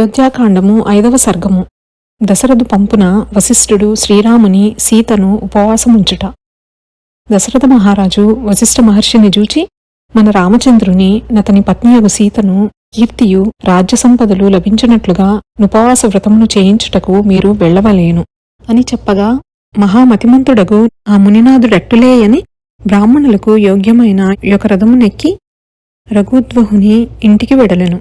అయోధ్యాకాండము ఐదవ సర్గము. దశరథు పంపున వశిష్ఠుడు శ్రీరాముని సీతను ఉపవాసముంచుట. దశరథ మహారాజు వశిష్ఠ మహర్షిని జూచి మన రామచంద్రుని నతని పత్నియగు సీతను కీర్తియు రాజ్య సంపదలు లభించినట్లుగా ఉపవాస వ్రతమును చేయించుటకు మీరు వెళ్ళవలేను. అని చెప్పగా మహామతిమంతుడగు ఆ మునినాథుడట్టులేయని బ్రాహ్మణులకు యోగ్యమైన యొక్క రథమునెక్కి రఘుద్వహుని ఇంటికి వెడలెను.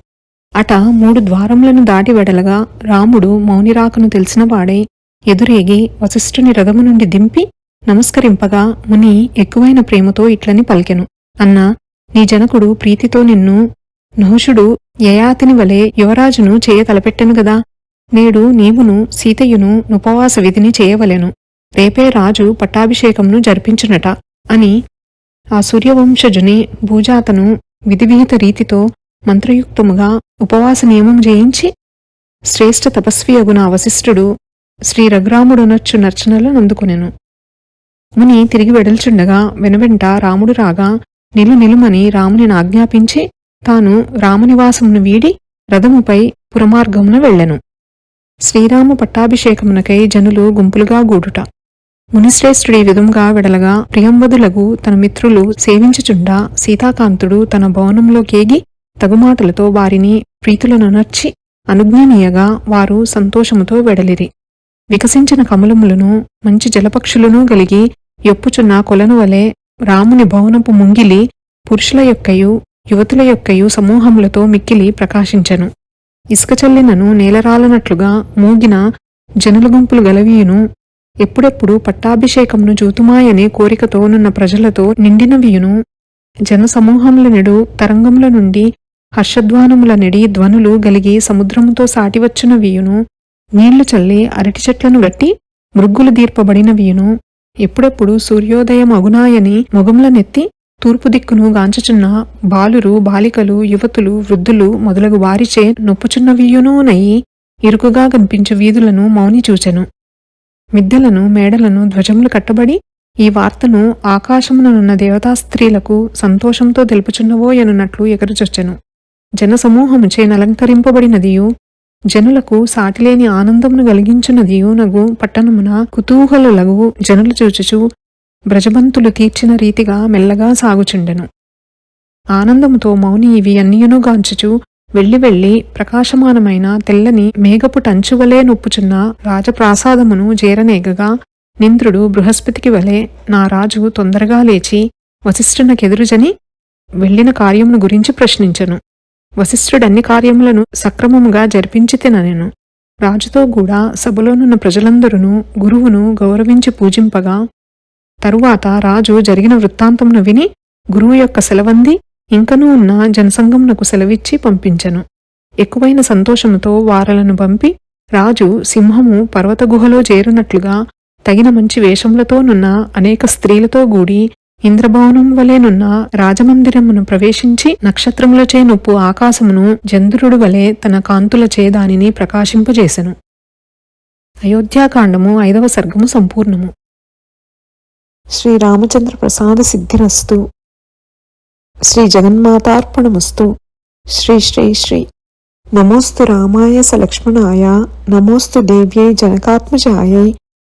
అట మూడు ద్వారములను దాటి వెడలగా రాముడు మౌనిరాకను తెలిసినవాడై ఎదురేగి వశిష్ఠుని రథము నుండి దింపి నమస్కరింపగా ముని ఎక్కువైన ప్రేమతో ఇట్లని పలికెను. అన్నా నీ జనకుడు ప్రీతితో నిన్ను నహుషుడు యయాతిని వలె యువరాజును చేయ తలపెట్టెను గదా. నేడు నీవును సీతయ్యను ఉపవాస విధిని చేయవలెను. రేపే రాజు పట్టాభిషేకంను జరిపించునట అని ఆ సూర్యవంశజుని భూజాతను విధివిహిత రీతితో మంత్రయుక్తముగా ఉపవాస నియమం చేయించి శ్రేష్ఠ తపస్వియగున వశిష్ఠుడు శ్రీ రఘురాముడునొచ్చు నర్చనలు నందుకొనెను ముని తిరిగి వెడల్చుండగా వెనువెంట రాముడు రాగా నిలు నిలుమని రాముని ఆజ్ఞాపించి తాను రామనివాసమును వీడి రథముపై పురమార్గమున వెళ్ళెను. శ్రీరాము పట్టాభిషేకమునకై జనులు గుంపులుగా గూడుట. మునిశ్రేష్ఠుడి విధంగా వెడలగా ప్రియంవదులగు తన మిత్రులు సేవించుచుండా సీతాకాంతుడు తన భవనంలో కేగి తగుమాటలతో వారిని ప్రీతులనర్చి అనుజ్ఞనీయగా వారు సంతోషముతో వెడలిరి. వికసించిన కమలములను మంచి జలపక్షులను గలిగి ఎప్పుచున్న కొలను వలె రాముని భవనపు ముంగిలి పురుషుల యొక్కయు యువతుల యొక్కయు సమూహములతో మిక్కిలి ప్రకాశించెను. ఇసుక చల్లినను నేలరాలనట్లుగా మూగిన జనుల గుంపులు గలవీయును ఎప్పుడెప్పుడు పట్టాభిషేకమును జూతుమాయనే కోరికతో నున్న ప్రజలతో నిండినవియును జనసమూహముల నెడు తరంగముల నుండి హర్షధ్వానముల నెడి ధ్వనులు గలిగి సముద్రముతో సాటివచ్చున వీయును నీళ్ళు చల్లి అరటి చెట్లను గట్టి మృగ్గులు దీర్పబడిన వీయును ఎప్పుడెప్పుడు సూర్యోదయం అగునాయని మొగములనెత్తి తూర్పు దిక్కును గాంచుచున్న బాలురు బాలికలు యువతులు వృద్ధులు మొదలగు వారిచే నొప్పుచున్న వీయునూనయి ఇరుకుగా కనిపించు వీధులను మౌని చూచెను. మిద్దెలను మేడలను ధ్వజములు కట్టబడి ఈ వార్తను ఆకాశముననున్న దేవతా స్త్రీలకు సంతోషంతో తెలుపుచున్నవోయనున్నట్లు ఎగరుచొచ్చెను. జనసమూహముచే నలంకరింపబడినదియు జనులకు సాటిలేని ఆనందమును కలిగించున్నదియు నగు పట్టణమున కుతూహలులగు జనులు చూచుచు బ్రజబంతులు తీర్చిన రీతిగా మెల్లగా సాగుచుండెను. ఆనందముతో మౌని ఇవి అన్నియునుగాంచుచు వెళ్ళి వెళ్ళి ప్రకాశమానమైన తెల్లని మేఘపు టంచువలే నొప్పుచున్న రాజప్రాసాదమును చేరనేగగా నింద్రుడు బృహస్పతికి వలె నా రాజు తొందరగా లేచి వశిష్ఠునకెదురుజని వెళ్ళిన కార్యమును గురించి ప్రశ్నించెను. వశిష్ఠుడన్ని కార్యములను సక్రమముగా జరిపించితెననెను రాజుతో కూడా సభలోనున్న ప్రజలందరూ గురువును గౌరవించి పూజింపగా తరువాత రాజు జరిగిన వృత్తాంతమును విని గురువు యొక్క సెలవంది ఇంకనూ ఉన్న జనసంగమునకు సెలవిచ్చి పంపించెను. ఎక్కువైన సంతోషముతో వారలను పంపి రాజు సింహము పర్వత గుహలో చేరునట్లుగా తగిన మంచి వేషములతోనున్న అనేక స్త్రీలతో గూడి ఇంద్రభవనం వలెనున్న రాజమందిరమును ప్రవేశించి నక్షత్రములచే నొప్పు ఆకాశమును చంద్రుడు వలె తన కాంతులచే దానిని ప్రకాశింపజేసెను. అయోధ్యాకాండము ఐదవ సర్గము సంపూర్ణము. శ్రీరామచంద్ర ప్రసాద సిద్ధిరస్తు. శ్రీ జగన్మాతార్పణమస్తు. శ్రీ శ్రీ శ్రీ. నమోస్తు రామాయ సలక్ష్మణాయ. నమోస్తు దేవ్యై జనకాత్మజాయై.